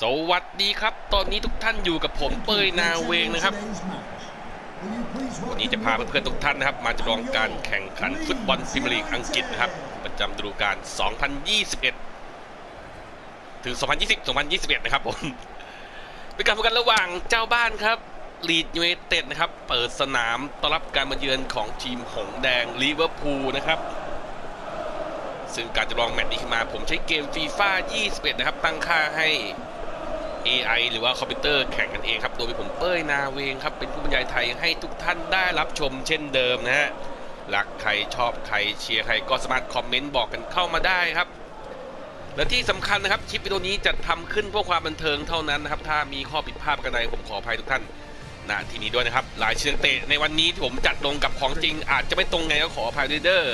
สวัสดีครับ ตอนนี้ทุกท่านอยู่กับผมเปยนาเวงนะครับ วันนี้จะพาเพื่อนๆทุกท่านนะครับ มาจำลองการแข่งขันฟุตบอลพรีเมียร์ลีกอังกฤษนะครับ ประจำฤดูกาล 2021 ถึง 2020 2021 นะครับผม เป็นการพบกันระหว่างเจ้าบ้านครับลีดยูไนเต็ดนะครับ เปิดสนามต้อนรับการมาเยือนของทีมหงสแดงลิเวอร์พูลนะครับซึ่งการจำลองแมตช์นี้ขึ้นมาผมใช้เกมฟีฟ่า21 นะครับ ตั้งค่าให้ AI หรือว่าคอมพิวเตอร์แข่งกันเองครับ โดยมีผมเป้ยนาเวงครับ เป็นผู้บรรยายไทยให้ทุกท่านได้รับชมเช่นเดิมนะฮะรักใครชอบใครเชียร์ใครก็สามารถคอมเมนต์บอกกันเข้ามาได้ครับ และที่สำคัญนะครับคลิปวิดีโอนี้จะทำขึ้นเพื่อความบันเทิงเท่านั้นนะครับ ถ้ามีข้อผิดพลาดกันใดผมขออภัยทุกท่านณที่นี้ด้วยนะครับรายเชื่อนักเตะในวันนี้ที่ผมจัดลงกับของจริง อาจจะไม่ตรงไงก็ขออภัยด้วยเด้อ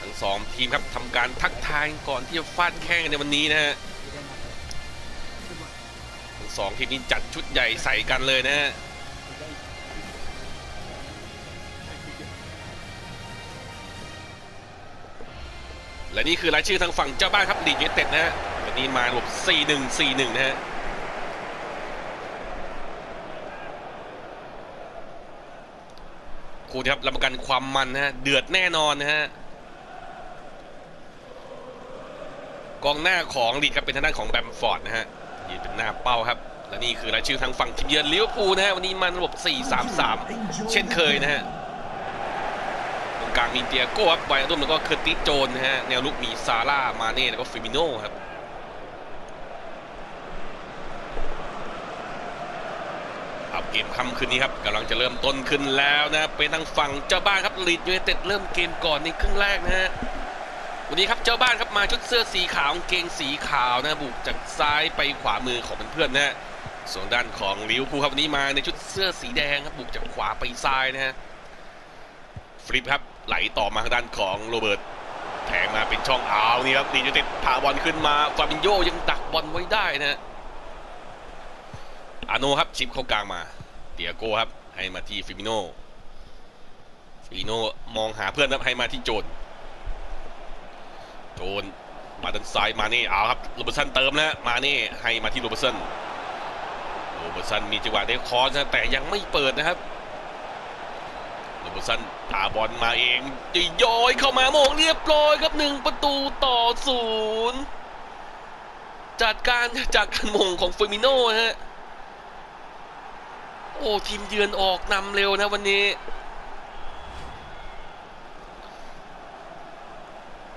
ทั้งสองทีมครับทำการทักทายก่อนที่จะฟาดแข้งในวันนี้นะฮะ สองทีมนี้จัดชุดใหญ่ใส่กันเลยนะฮะและนี่คือรายชื่อทางฝั่งเจ้าบ้านครับลีดยูเต็ดนะฮะวันนี้มาหลบ 4-1 4-1 นะฮะคู่ครับรับประกันความมันนะฮะเดือดแน่นอนนะฮะกองหน้าของลีดครับเป็นทางด้านของแบมฟอร์ดนะฮะ ยืนเป็นหน้าเป้าครับ และนี่คือรายชื่อทางฝั่งทีมเยือนลิเวอร์พูลนะฮะวันนี้มันระบบ 4-3-3 เช่นเคยนะฮะตรงกลางมีเตียโก้ครับไวอาดุมแล้วก็เคอร์ติสโจนนะฮะแนวลุกมีซาร่ามาเน่แล้วก็ฟิมิโน่ครับครับเกมค่ำคืนนี้ครับกำลังจะเริ่มต้นขึ้นแล้วนะเป็นทางฝั่งเจ้าบ้านครับลีดยูไนเต็ดเริ่มเกมก่อนในครึ่งแรกนะฮะ วันนี้ครับเจ้าบ้านครับมาชุดเสื้อสีขาวเกงสีขาวนะบุกจากซ้ายไปขวามือของเพื่อนๆนะฮะส่วนด้านของลิวพูครับวันนี้มาในชุดเสื้อสีแดงครับบุกจากขวาไปซ้ายนะฮะฟลิปครับไหลต่อมาทางด้านของโรเบิร์ตแทงมาเป็นช่องเอาวนี่ครับลีดยูต็ดพาบอลขึ้นมาฟาบินโยยังดักบอลไว้ได้นะฮะอาโนครับชิปเข้ากลางมาเตียโก้ครับให้มาที่ฟิมิโนฟิมิโนมองหาเพื่อนครับให้มาที่โจน โจนมาด้านซ้ายมาเน่เอาครับโรเบร์ตสันเติมแล้วมาเน่ให้มาที่โรเบร์ตสันโรเบร์ตสันมีจังหวะได้คอสนะแต่ยังไม่เปิดนะครับโรเบร์ตสันตาบอลมาเองจะย้อยเข้ามาโมงเรียบร้อยครับหนึ่งประตูต่อศูนย์จัดการจากการมงของเฟอร์มิโน่ฮะโอ้ทีมเยือนออกนำเร็วนะวันนี้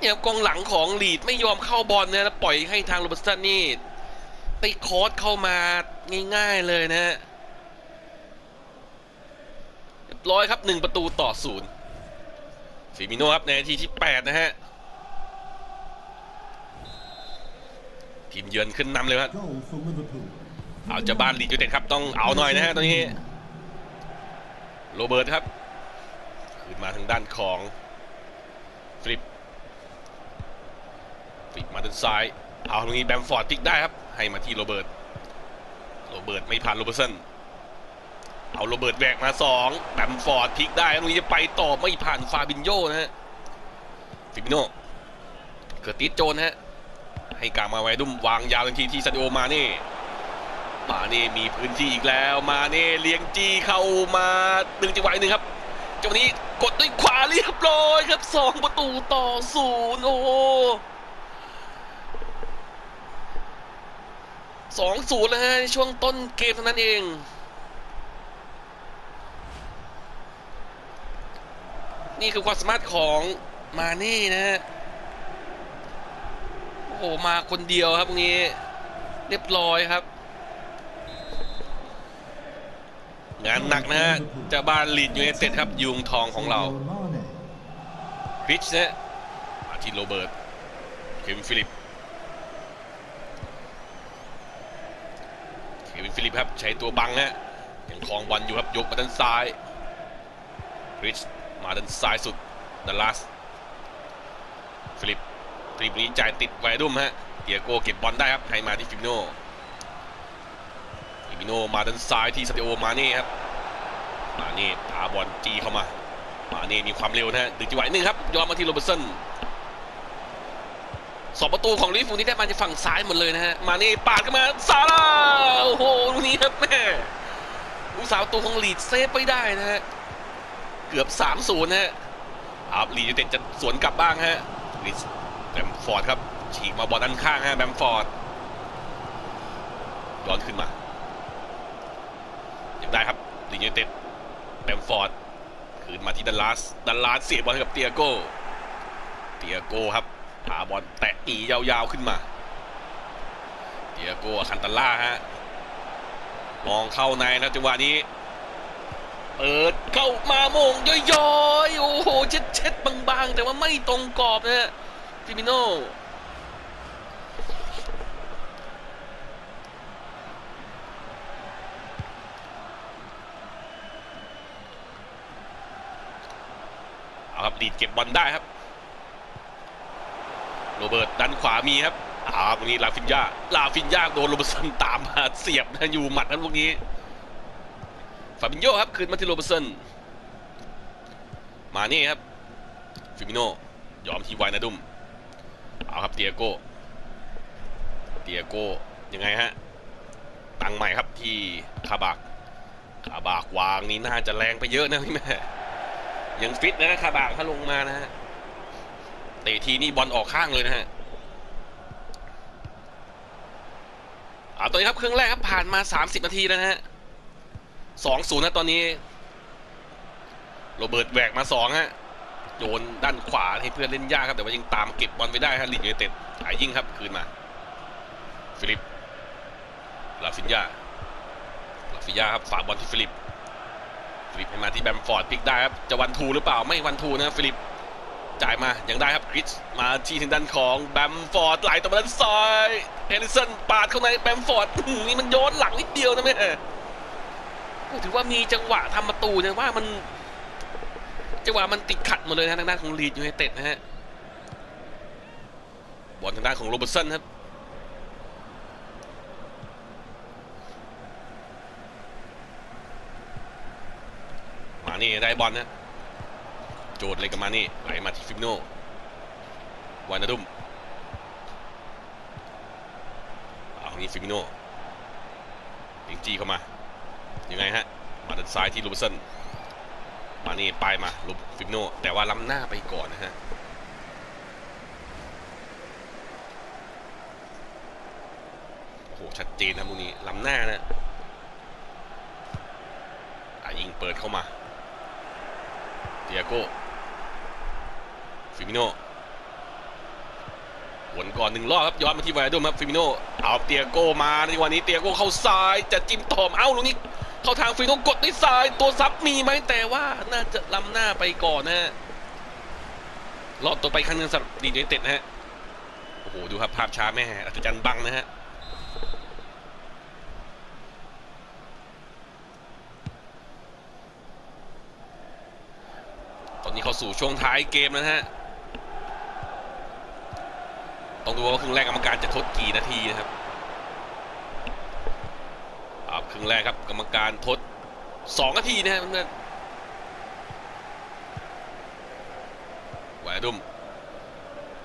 เนี่ยกองหลังของลีดไม่ยอมเข้าบอลนะแล้วปล่อยให้ทางโรเบร์ตสันนี่ ไปคอสเข้ามาง่ายๆเลยนะฮะเรียบร้อยครับหนึ่งประตูต่อศูนย์ฟิมิโนครับในนาทีที่8นะฮะทีมเยือนขึ้นนำเลยครับเอาจ้าบ้านลีดยูเต็ดครับต้องเอาหน่อยนะฮะตอนนี้โรเบิร์ตครับ ขึ้นมาทางด้านของฟลิป ฟลิกมาด้านซ้าย เอาตรงนี้แบมฟอร์ดพลิกได้ครับ ให้มาที่โรเบิร์ต โรเบิร์ตไม่ผ่านโรเบร์ตสัน เอาโรเบิร์ตแวกมาสองแบมฟอร์ดพลิกได้ตรงนี้จะไปต่อไม่ผ่านฟาบินโยนะฮะ ฟิมิโนเกิดติสโจนฮะ ให้กลางมาไว้ดุมวางยาวทันทีที่ซาดิโอมาเน่ มาเน่มีพื้นที่อีกแล้ว มาเน่เลี้ยงจี้เข้ามาหนึ่งจังหวะหนึ่งครับจังหวะนี้กดด้วยขวาเรียบร้อยครับสองประตูต่อศูนย์โอ้โห สองศูนย์แล้วฮะในช่วงต้นเกมเท่านั้นเอง นี่คือความสามารถของมาเน่นะฮะโอ้โหมาคนเดียวครับตรงนี้ เรียบร้อยครับ งานหนักนะฮะจะบ้านลีดยูไนเต็ดครับ ยุงทองของเราพิชนะมาที่โรเบิร์ตเควินฟิลิป เควิน ฟิลิปครับ ใช้ตัวบังฮะยังคลองบอลอยู่ครับยกมาด้านซ้ายริชมาด้านซ้ายสุดดัลลัสฟิลิปฟิลิปนี้จ่ายติดไวดุมฮะเดียโกเก็บบอลได้ครับให้มาที่ฟิมิโนฟิมิโนมาด้านซ้ายที่สเตโอมาเน่ครับมาเน่พาบอลจีเข้ามา มาเน่มีความเร็วนะฮะดึงจังหวะนึงครับยอมมาที่โรเบร์ตสัน สองประตูของลิเวอร์พูลที่ได้มาจากฝั่งซ้ายหมดเลยนะฮะ มานี่ปาดกันมาซาร่าโอ้โหลูกนี้ครับแม่ลูกสาวตัวของลีดเซฟไม่ได้นะฮะ เกือบ3-0นะฮะครับลีดยูเต็ดจะสวนกลับบ้างฮะลีดแบมฟอร์ดครับ ฉีกมาบอลด้านข้างฮะแบมฟอร์ดย้อนขึ้นมายังได้ครับลีดยูเต็ดแบมฟอร์ดคืนมาที่ดัลลัสดัลลัสเสียบอลให้กับเตียโก้เตียโก้ครับ พาบอลแตะอียาวๆขึ้นมาเตียโก้คันตาล่าฮะมองเข้าในแล้วจังหวะนี้เปิดเข้ามาโมงย่อยๆโอ้โหเช็ดๆบางๆ แต่ว่าไม่ตรงกรอบนะฟิมิโนเอาครับดีดเก็บบอลได้ครับ โรเบิร์ตดันขวามีครับอ้าวตรงนี้ลาฟินยาลาฟินยาโดนโรเบิร์ตสันตามมาเสียบนะอยู่หมัดนั้นพวกนี้ฟาบินโยครับคืนมาที่โรเบิร์ตสันมานี่ครับฟิมิโนยอมทีไวนาดุมเอาครับเตียโก้เตียโก้ยังไงฮะตังใหม่ครับที่คาบากคาบากวางนี่น่าจะแรงไปเยอะนะพี่แม่ยังฟิตนะคาบากถ้าลงมานะฮะ เตะทีนี่บอลออกข้างเลยนะฮะเอาตัวนี้ครับครึ่งแรกครับผ่านมา 30 นาทีแล้วนะฮะสองศูนย์นะตอนนี้โรเบิร์ตแหวกมาสองฮะโยนด้านขวาให้เพื่อนเล่นยากครับแต่ว่ายังตามเก็บบอลไว้ได้ฮะลีดยูไนเต็ดหายยิงครับคืนมา ฟิลิปลาฟินยาลาฟินยาครับฝากบอลที่ฟิลิปฟิลิปให้มาที่แบมฟอร์ดพลิกได้ครับจะวันทูหรือเปล่าไม่วันทูนะฟิลิป จ่ายมายังได้ครับคริสมาที่ทางด้านของแบมฟอร์ดไหลตรงมาด้านซ้ายเฮลิสันปาดเข้าในแบมฟอร์ดนี่มันโยนหลังนิดเดียวนะแม่ถือว่ามีจังหวะทำประตูแต่ว่ามัน จังหวะมันติดขัดหมดเลยนะทางด้านของลีดยูไนเต็ดนะฮะบอลทางด้านของโรเบิร์ตสันครับมานี่ได้บอลนะ โจดเลยกับมานี่ไหลมาที่ฟิมโนวานาดุมเอานี่ฟิมิโนยิงจี้เข้ามายังไงฮะมาด้านซ้ายที่ลูบอร์สันมานี่ปลายมาลูฟิมิโนแต่ว่าล้ำหน้าไปก่อนนะฮะโอ้โหชัดเจนนะมุกนี้ล้ำหน้านะอะยิงเปิดเข้ามาเดียโก้ ฟิมิโนวนก่อนหนึ่งรอบครับย้อนมาที่ไวอาโดมครับฟิมิโนเอาเตียโก้มาในวันนี้เตียโก้เข้าซ้ายจะจิ้มตอมเอ้าลูกนี้เข้าทางฟิมิโนกดด้วยซ้ายตัวซับมีไหมแต่ว่าน่าจะล้ำหน้าไปก่อนนะฮะรอบตัวไปครั้งหนึงสำหรับดีเนเต็ดนะฮะโอ้โหดูครับภาพช้าแม่อัศจรรย์บังนะฮะตอนนี้เข้าสู่ช่วงท้ายเกมแล้วนะฮะ ต้องดูว่าครึ่งแรกกรรมการจะทดกี่นาทีนะครับครึ่งแรกครับกรรมการทด2นาทีนะครับเพื่อนวดุม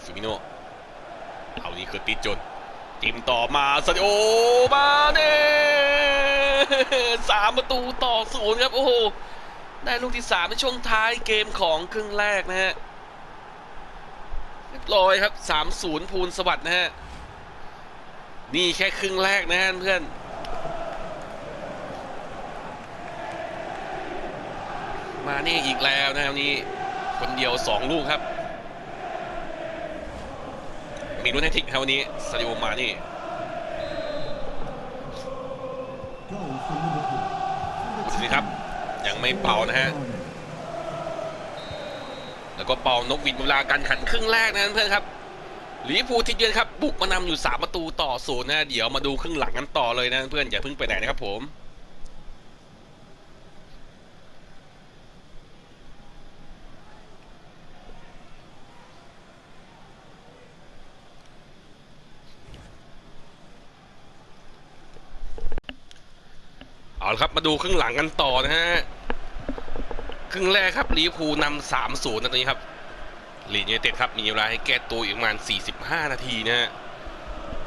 ฟิมิโนเอานี่คือติดจนจิมต่อมาสตูดิโอมาเน่สามประตูต่อศูนย์ครับ โอ้โห ได้ลูกที่3ในช่วงท้ายเกมของครึ่งแรกนะฮะ รียบร้อยครับ 3-0 ภูลสวัสด์นะฮะ นี่แค่ครึ่งแรกนะฮะเพื่อน มานี่อีกแล้วนะครับนี่คนเดียว 2 ลูกครับ มีรุ่นแฮทิกครับวันนี้ซาดิโอมานี่ Goal for Liverpool. ดูสิครับ ยังไม่เป่านะฮะ ก็เป่านกหวิดเวลาการขันครึ่งแรกนะเพื่อนครับลิเวอร์พูลทีเยือนครับบุกมานำอยู่ 3 ประตูต่อศูนย์นะเดี๋ยวมาดูครึ่งหลังกันต่อเลยนะเพื่อนอย่าเพิ่งไปไหนนะครับผมเอาละครับมาดูครึ่งหลังกันต่อนะฮะ ครึ่งแรกครับลิเวอร์พูลนำสามศูนย์นะตอนนี้ครับลีดยูไนเต็ดครับมีเวลาให้แก้ตัวอีกประมาณ 45 นาทีนะฮะ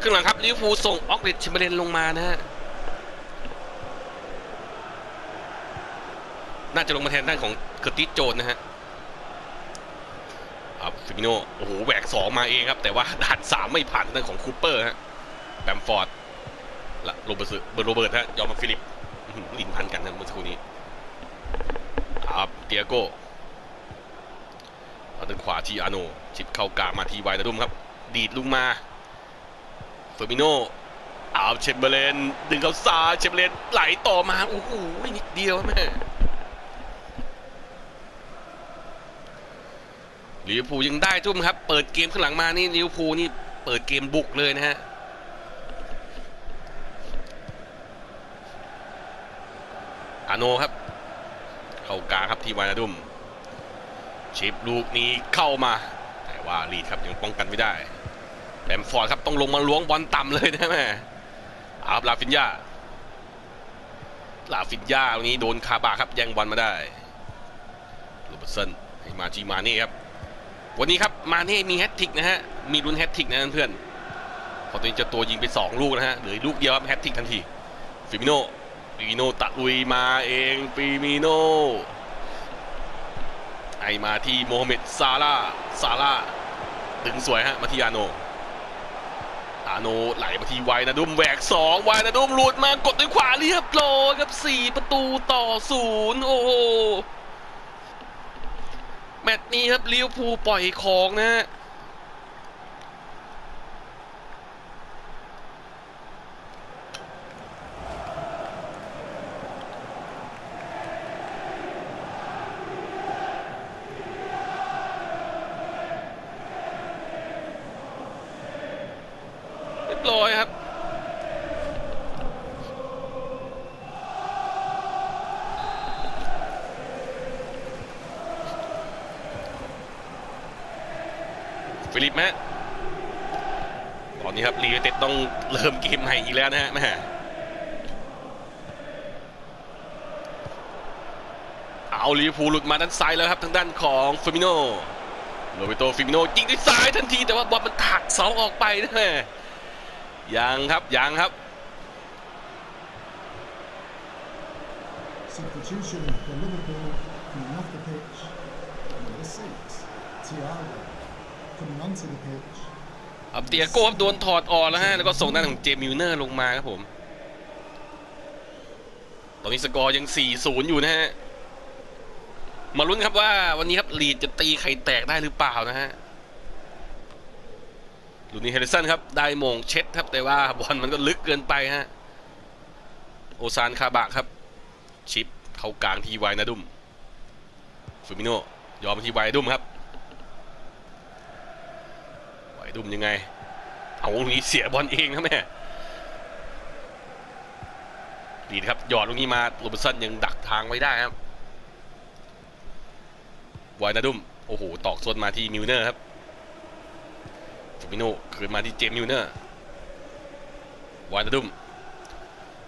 ครึ่งหลังครับลิเวอร์พูลส่งออกเรดชิมเบเลนลงมานะฮะน่าจะลงมาแทนด้านของเคอร์ติสโจนนะฮะครับฟิมิโนโอ้โหแหวกสองมาเองครับ แต่ว่าด่านสามไม่ผ่านทางด้านของคูเปอร์ฮะแบมฟอร์ดและโรเบิร์ตเบอร์โรเบิร์ตฮะยอมมาฟิลิปลินพันกันนะเมื่อสักครู่นี้ ครับเตียโก้เอาด้านขวาทีอาโนชิปเข้ากลางมาทีไวนาดุมครับ ดีดลงมาเฟอร์มิโนเอาเชมเบเลนดึงเขาซ้ายเชมเบเลนไหลต่อมาโอ้โหนิดเดียวแม่ลิเวอร์พูลยังได้ทุ่มครับ เปิดเกมข้างหลังมานี่ลิเวอร์พูลนี่เปิดเกมบุกเลยนะฮะอาโนครับ เข้ากลางครับทีวานาดุมชิปลูกนี้เข้ามา แต่ว่าลีดครับยังป้องกันไม่ได้แบมฟอร์ดครับต้องลงมาล้วงบอลต่ำเลยนะแม่อาบลาฟินยาลาฟินยาวันนี้โดนคาบาครับแย่งบอลมาได้โรเบิร์ตสันให้มาจีมาเน่ครับวันนี้ครับมาเน่มีแฮตทิกนะฮะมีลุ้นแฮตทิกนะเพื่อนพอตัวเองจะตัวยิงไป 2 ลูกนะฮะเหลือลูกเดียวครับแฮตทิกทันทีฟิมิโน ฟิมิโนตะลุยมาเองฟิมิโนไอมาที่โมฮัมเหม็ดซาร่าซาร่าดึงสวยฮะมาที่อาโนอาโนไหลมาที่ไวนาดุมแหวกสองไวนาดุมหลุดมากดด้วยขวาเรียบร้อยครับสี่ประตูต่อศูนย์โอ้โหแมตช์นี้ครับลิเวอร์พูลปล่อยของนะฮะเรียบร้อยครับ ฟิลิปแมตอนนี้ครับลีเวเต้องเริ่มเกมใหม่อีกแล้วนะฮะแม่เอาลิเวอร์พูลหลุดมาด้านซ้ายแล้วครับทางด้านของฟิมิโนโรเบโตฟิมิโนยิงด้วยซ้ายทันทีแต่ว่าบอลมันถักเสาออกไปนะแม่ยังครับยังครับ อับเตียโก้ครับโดนถอดออกแล้วฮะแล้วก็ส่งด้านของเจมิลเนอร์ลงมาครับผม ตอนนี้สกอร์ยัง 4-0 อยู่นะฮะ มาลุ้นครับว่าวันนี้ครับลีดจะตีไข่แตกได้หรือเปล่านะฮะลูนี่เฮลิสันครับได้มงเช็ดครับแต่ว่าบอลมันก็ลึกเกินไปฮะ โอซานคาบะครับ ชิปเข้ากลางทีไวนาดุมฟูมิโนยอมทีไวดุมครับ ไว ดุมยังไง เอาลูกนี้เสียบอลเองนะแม่ดีนะครับหยอดลูกนี้มาโรเบร์ตสันยังดักทางไว้ได้ครับไวนาดุมโอ้โหตอกส่วนมาที่มิลเนอร์ครับฟูมิโนคืนมาที่เจมส์มิลเนอร์ไวนาดุม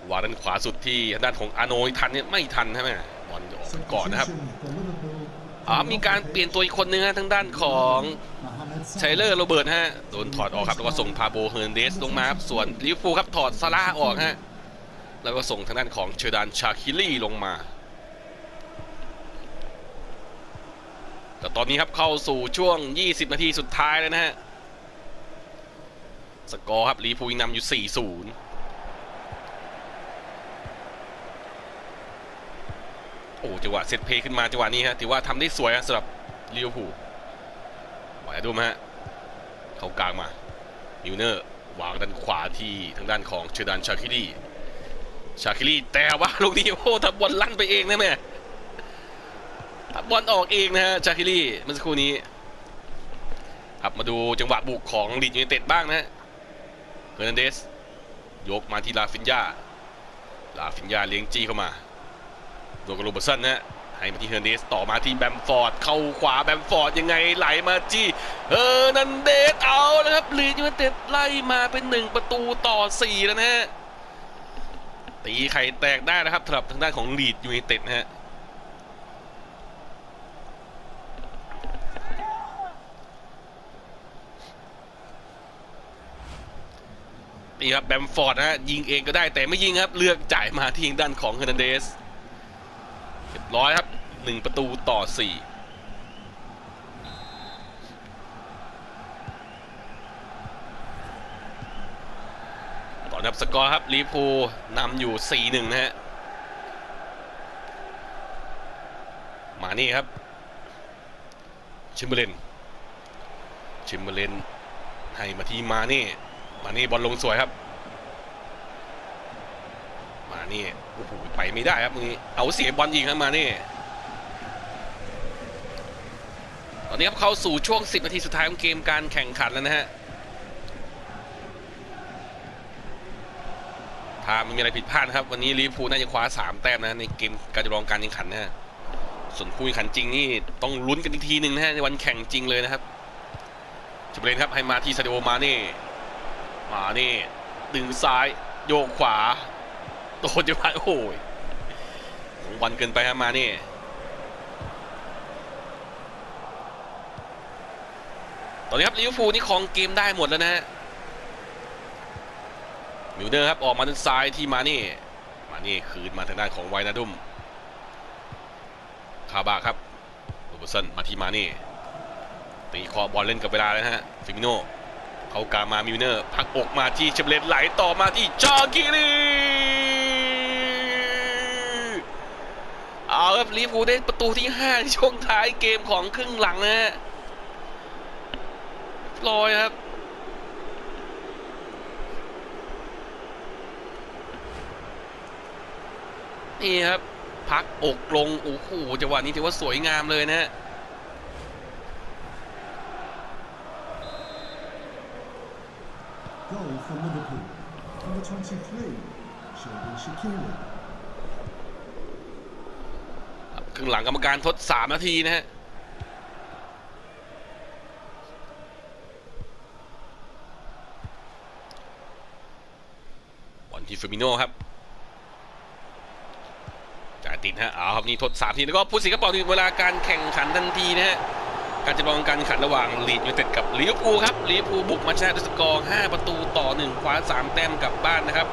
วางด้านขวาสุดที่ทางด้านของอาโนยทันเนี่ยไม่ทันใช่ไหมบอลจะออกไปก่อนนะครับ Substitution for Liverpool. อ๋อมีการเปลี่ยนตัวอีกคนนึงฮะทางด้านของ Mohamed ไชเลอร์โรเบิร์ตฮะโดนถอดออกครับแล้วก็ส่งพาโบเฮอร์นเดสลงมาครับส่วนลิเวอร์พูครับถอดซาร่าออกฮะแล้วก็ส่งทางด้านของเชอร์ดานชาคิลี่ลงมา แต่ตอนนี้ครับเข้าสู่ช่วง 20 นาทีสุดท้ายแล้วนะฮะสกอร์ครับลิเวอร์พูยังนำอยู่ 4-0โอ้จังหวะเซตเพย์ขึ้นมาจังหวะนี้ฮะถือว่าทำได้สวยฮะสำหรับลิเวอร์พูล ไหวดูไหมฮะเขากลางมามิวเนอร์วางด้านขวาที่ทางด้านของเชดานชาคิลี่ชาคิลี่แต่ว่าลูกนี้โอ้ทำบบอลลั่นไปเองนะแม่ทำบบอลออกเองนะฮะชาคิลี่เมื่อสักครู่นี้ครับมาดูจังหวะบุกของลีดยูไนเต็ดบ้างนะฮะเฮอร์นันเดสยกมาที่ลาฟินยาลาฟินยาเลี้ยงจี้เข้ามาโดนกับโรบสันนะฮะ ให้มาที่เฮอร์เนสต่อมาที่แบมฟอร์ดเข้าขวาแบมฟอร์ดยังไงไหลมาจี้เออนันเดสเอาแล้วครับลีดยูเนเต็ดไล่มาเป็นหนึ่งประตูต่อสี่แล้วนะฮะตีไข่แตกได้นะครับสำหรับทางด้านของลีดยูเนเต็ดนะฮะนี่ครับแบมฟอร์ดนะฮะยิงเองก็ได้แต่ไม่ยิงครับ เลือกจ่ายมาที่ทางด้านของเฮอร์นันเดส เรียบร้อยครับหนึ่งประตูต่อสี่ต่อนับสกอร์ครับลีเวอร์พูลนำอยู่4-1นะฮะมานี่ครับ ชิมเบอร์เลนชิมเบอร์เลนให้มาที่มานี่ มานี่บอลลงสวยครับ นี่โอ้โหไปไม่ได้ครับมึงนี้เอาเสียบอลยิงครับมานี่ตอนนี้ครับเข้าสู่ช่วง 10 นาทีสุดท้ายของเกมการแข่งขันแล้วนะฮะถ้าไม่มีอะไรผิดพลาดครับ วันนี้ลิเวอร์พูลน่าจะคว้า 3 แต้มนะในเกมการจลองการแข่งขันนะฮะส่วนคู่แข่งขันจริงนี่ต้องลุ้นกันอีกทีหนึ่งนะฮะในวันแข่งจริงเลยนะครับจิบเลนครับให้มาที่ซาดิโอมาเน่มาเน่ดึงซ้ายโยกขวา โดนจะพลาดโอ้ยวันเกินไปครับมาเน่ตอนนี้ครับลิเวอร์พูลนี่ครองเกมได้หมดแล้วนะฮะมิลเนอร์ครับออกมาทางซ้ายที่มาเน่มาเน่คืนมาทางด้านของไวนาดุมคาบาครับโรเบอร์สันมาที่มานี่ตีคอบอลเล่นกับเวลาแล้วนะฮะฟิมิโนเขากามามิวเนอร์พักอกมาที่เชมเลนไหลต่อมาที่จอกิรี เอาครับลิเวอร์พูได้ประตูที่5ในช่วงท้ายเกมของครึ่งหลังนะฮะลอยครับ นี่ครับ พักอกลงโอ้โหจังหวะนี้ถือว่าสวยงามเลยนะฮะ Goal for Liverpool. Number 23, Sheldon Shaqiri. ครึ่งหลังกรรมการทด 3 นาทีนะฮะบอลที่เฟอร์มิโน่ครับจ่ายติดฮะเอาครับนี่ทด 3 ที แล้วก็พูดสิครับบอกถึงเวลาการแข่งขันทันทีนะฮะ การจะลองการขันระหว่างลีดยูเต็ดกับลิเวอร์พูลครับลิเวอร์พูลบุกมาชนะด้วยสกอร์5ประตูต่อ 1 คว้า 3 แต้มกลับบ้านนะครับ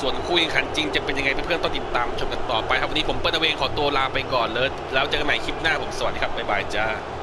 ส่วนคู่แข่งขันจริงจะเป็นยังไงเพื่อนๆต้องติดตามชมกันต่อไปครับวันนี้ผมเปิ้ลนเวงขอตัวลาไปก่อนเลยแล้วเจอกันใหม่คลิปหน้าผมสวัสดีครับบ๊ายบายจ้า